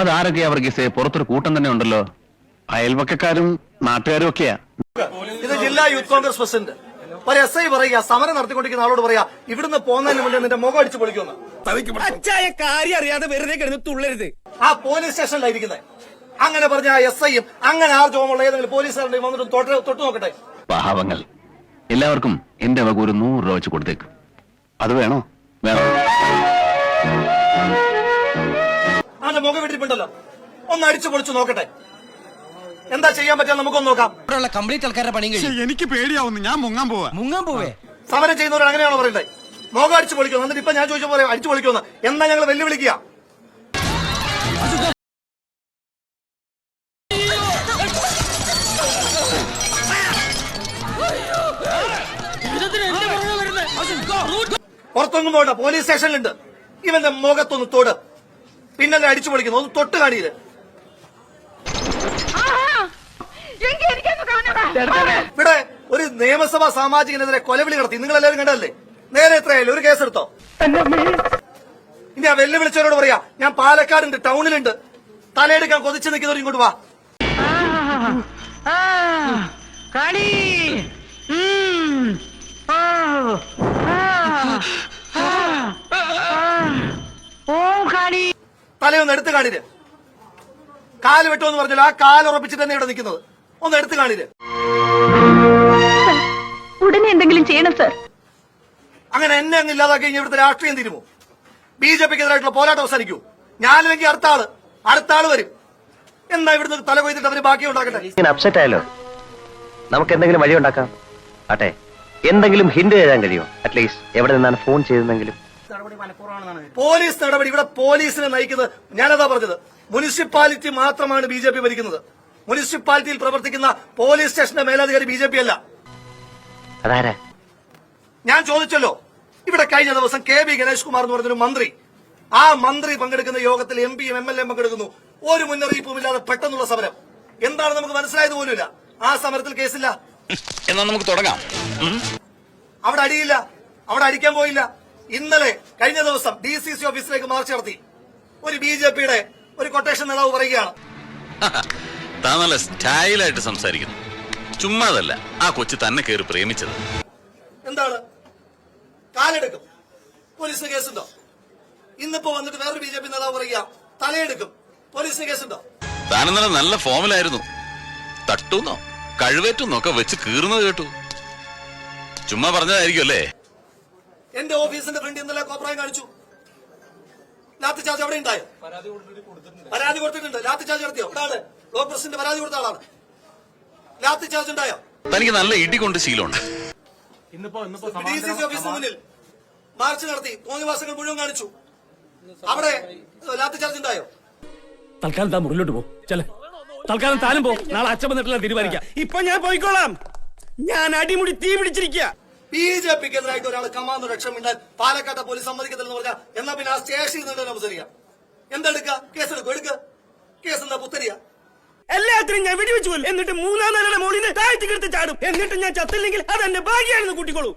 അതാരൊക്കെയാ വർഗീസെ പുറത്തൊരു കൂട്ടം തന്നെ ഉണ്ടല്ലോ? അയൽവക്കക്കാരും നാട്ടുകാരും ഒക്കെയാ. ഇത് ജില്ലാ യൂത്ത് കോൺഗ്രസ് പ്രസിഡന്റ്. ഒരു എസ് ഐ പറയുക സമരം നടത്തിക്കൊണ്ടിരിക്കുന്ന ആളോട് പറയാ ഇവിടുന്ന് പോകുന്നതിന് മുന്നേ നിന്റെ മുഖം അടിച്ചു പൊളിക്കുമെന്ന്. അച്ചായ കാര്യം അറിയാതെ വെറുതെ കിടന്ന് തുള്ളരുത്. ആ പോലീസ് സ്റ്റേഷനിലായിരിക്കുന്നത് അങ്ങനെ പറഞ്ഞ ആ എസ് ഐയും അങ്ങനെ ആ ജോമുള്ള ഏതെങ്കിലും പോലീസുകാരുടെ വന്നിട്ട് തൊട്ട് തൊട്ട് നോക്കട്ടെ. പാവങ്ങൾ. എല്ലാവർക്കും എന്റെ വക ഒരു നൂറ് രൂപ വെച്ച് കൊടുത്തേക്ക്. അത് വേണോ? വേണോ? അവന്റെ മുഖം വിട്ടിട്ടുണ്ടല്ലോ. ഒന്ന് അടിച്ചു പൊളിച്ചു നോക്കട്ടെ. എന്താ ചെയ്യാൻ പറ്റാൻ നമുക്കൊന്ന് നോക്കാം. ഇവിടെയുള്ള കംപ്ലീറ്റ് ആൾക്കാരുടെ പണി കഴിഞ്ഞു. എനിക്ക് പേടിയാവുന്നു. ഞാൻ മുങ്ങാൻ പോവാ. മുങ്ങാൻ പോവേ? സമരം ചെയ്യുന്നവർ അങ്ങനെയാണോ പറയണ്ടേ? മുഖം അടിച്ചു പൊളിക്കുന്നു. എന്നിട്ട് ഇപ്പൊ ഞാൻ ചോദിച്ച പോലെ അടിച്ചു പൊളിക്കുന്നു. എന്നാ ഞങ്ങൾ വെല്ലുവിളിക്കുക? പുറത്തൊന്നും പോകണ്ട പോലീസ് സ്റ്റേഷനിലുണ്ട്. ഇവന്റെ മുഖത്തൊന്ന് തൊട്. പിന്നല്ലേ അടിച്ചു പൊളിക്കുന്നു? ഒന്ന് തൊട്ട് കാണിയില്ല ഇവിടെ ഒരു നിയമസഭാ സാമാജികനെതിരെ കൊലവിളി നടത്തി. നിങ്ങൾ എല്ലാവരും കണ്ടല്ലേ നേരെ എത്രയായാലും ഒരു കേസെടുത്തോ? ഇനി ആ വെല്ലുവിളിച്ചവരോട് പറയാ ഞാൻ പാലക്കാടുണ്ട് ടൗണിലുണ്ട്. തലയെടുക്കാൻ കൊതിച്ചു നിൽക്കുന്നവർ ഇങ്ങോട്ട് വാ. തലയൊന്ന് എടുത്തു കാണിര്. കാൽ വെട്ടുമെന്ന് പറഞ്ഞില്ല ആ കാൽ ഉറപ്പിച്ചിട്ട് തന്നെ ഇവിടെ നിൽക്കുന്നത്. ഒന്ന് എടുത്തു കാണിര്. ഉടനെ എന്തെങ്കിലും ചെയ്യണം സർ. അങ്ങനെ എന്നെ അങ്ങ് ഇല്ലാതാക്കി കഴിഞ്ഞ ഇവിടുത്തെ രാഷ്ട്രീയം തീരുമോ? ബി ജെ പിക്കെതിരായിട്ടുള്ള പോരാട്ടം അവസാനിക്കൂ. ഞാനില്ലെങ്കിൽ അടുത്ത ആൾ അടുത്ത ആൾ വരും. എന്നാ ഇവിടുന്ന് തല കൊയ്തിട്ട് അവർ ബാക്കി ഉണ്ടാക്കട്ടെ? അപ്സെറ്റ് ആയല്ലോ നമുക്ക് എന്തെങ്കിലും വഴി ഉണ്ടാക്കാം ആട്ടെ എന്തെങ്കിലും ഹിന്റ് തരാൻ കഴിയുമോ? അറ്റ്ലീസ്റ്റ് എവിടെ നിന്നാണ് ഫോൺ ചെയ്തതെങ്കിലും. പോലീസ് നടപടി ഇവിടെ പോലീസിനെ നയിക്കുന്നത് ഞാനതാ പറഞ്ഞത്. മുനിസിപ്പാലിറ്റി മാത്രമാണ് ബി ജെ പി ഭരിക്കുന്നത്. മുനിസിപ്പാലിറ്റിയിൽ പ്രവർത്തിക്കുന്ന പോലീസ് സ്റ്റേഷന്റെ മേലധികാരി ബി ജെ പി അല്ല. അതാരാ? ഞാൻ ചോദിച്ചല്ലോ. ഇവിടെ കഴിഞ്ഞ ദിവസം കെ ബി ഗണേഷ് കുമാർ എന്ന് പറഞ്ഞൊരു മന്ത്രി ആ മന്ത്രി പങ്കെടുക്കുന്ന യോഗത്തിൽ എം പിയും എം എൽ എം പങ്കെടുക്കുന്നു. ഒരു മുന്നറിയിപ്പും ഇല്ലാതെ പെട്ടെന്നുള്ള സമരം. എന്താണ് നമുക്ക് മനസ്സിലായത് പോലുമില്ല. ആ സമരത്തിൽ കേസില്ല. എന്നാ നമുക്ക് തുടങ്ങാം. അവിടെ അടിയില്ല. അവിടെ അടിക്കാൻ പോയില്ല. ഇന്നലെ കഴിഞ്ഞ ദിവസം ഡി സി സി ഓഫീസിലേക്ക് മാർച്ച് നടത്തി. ഒരു ബി ജെ പിയുടെ ഒരു കൊട്ടേഷൻ നേതാവ് പറയുകയാണ്. താൻ നല്ല സ്റ്റൈലായിട്ട് സംസാരിക്കുന്നു. ചുമ്മാതല്ല ആ കൊച്ചു തന്നെ കയറി പ്രേമിച്ചത്. എന്താണ്? കാലെടുക്കും. പോലീസ് കേസുണ്ടോ? ഇന്നിപ്പോ വന്നിട്ട് വേറൊരു ബി ജെ പി നേതാവ് പറയുക തലയെടുക്കും. പോലീസ് കേസുണ്ടോ? താൻ ഇന്നലെ നല്ല ഫോമിലായിരുന്നു. തട്ടുന്നോ കഴിവേറ്റുന്നോ ഒക്കെ വെച്ച് കീറുന്നത് കേട്ടു. ചുമ്മാ പറഞ്ഞതായിരിക്കും അല്ലേ എന്റെ ഓഫീസിന്റെ ഫ്രണ്ട് ഇന്നലെ കോപ്രായം കാണിച്ചു. ലാത്തി ചാർജ് എവിടെ ഉണ്ടായോ? പരാതി കൊടുത്തിട്ടുണ്ട്. ലാത്തി ചാർജ് നടത്തിയോ? ഇതാണ് ബ്ലോക്ക് പ്രസിഡന്റ് പരാതി കൊടുത്ത ആളാണ്. ലാത്തി ചാർജ് ഉണ്ടായോ? തനിക്ക് നല്ല ഇടി കൊണ്ട് ശീലമുണ്ട്. ഡി സി സി ഓഫീസിന് മുന്നിൽ മാർച്ച് നടത്തി. തോന്നിവാസങ്ങൾ മുഴുവൻ കാണിച്ചു. അവിടെ ലാത്തി ചാർജ് ഉണ്ടായോ? തൽക്കാലം താൻ മുറിലോട്ട് പോ. ചെല തൽക്കാലം താനും പോ. നാളെ അച്ഛൻ വന്നിട്ടില്ല തീരുമാനിക്കാം. ഇപ്പൊ ഞാൻ പോയിക്കോളാം. ഞാൻ അടിമുടി തീ പിടിച്ചിരിക്കുക ബി ജെ പിക്കെതിരായിട്ട് ഒരാൾ കമാന്ന് രക്ഷമിണ്ടാൽ പാലക്കാട്ടെ പോലീസ് സമ്മതിക്കത്തില്ലെന്ന് പറഞ്ഞാൽ എന്നാ പിന്നെ ആ സ്റ്റേഷനിൽ നിന്ന് അവസരിക്കാം എന്തെടുക്ക? കേസെടുക്കും? എടുക്ക. കേസ് എന്താ പുത്തരിയ? എല്ലാത്തിനും ഞാൻ വെടിവെച്ചു എന്നിട്ട് മൂന്നാം നിലയുടെ മോളിന് താഴ്ത്തി കിടത്ത് ചാടും. എന്നിട്ട് ഞാൻ ചത്തില്ലെങ്കിൽ അത് എന്റെ ഭാഗ്യാണെന്ന് കൂട്ടിക്കോളൂ.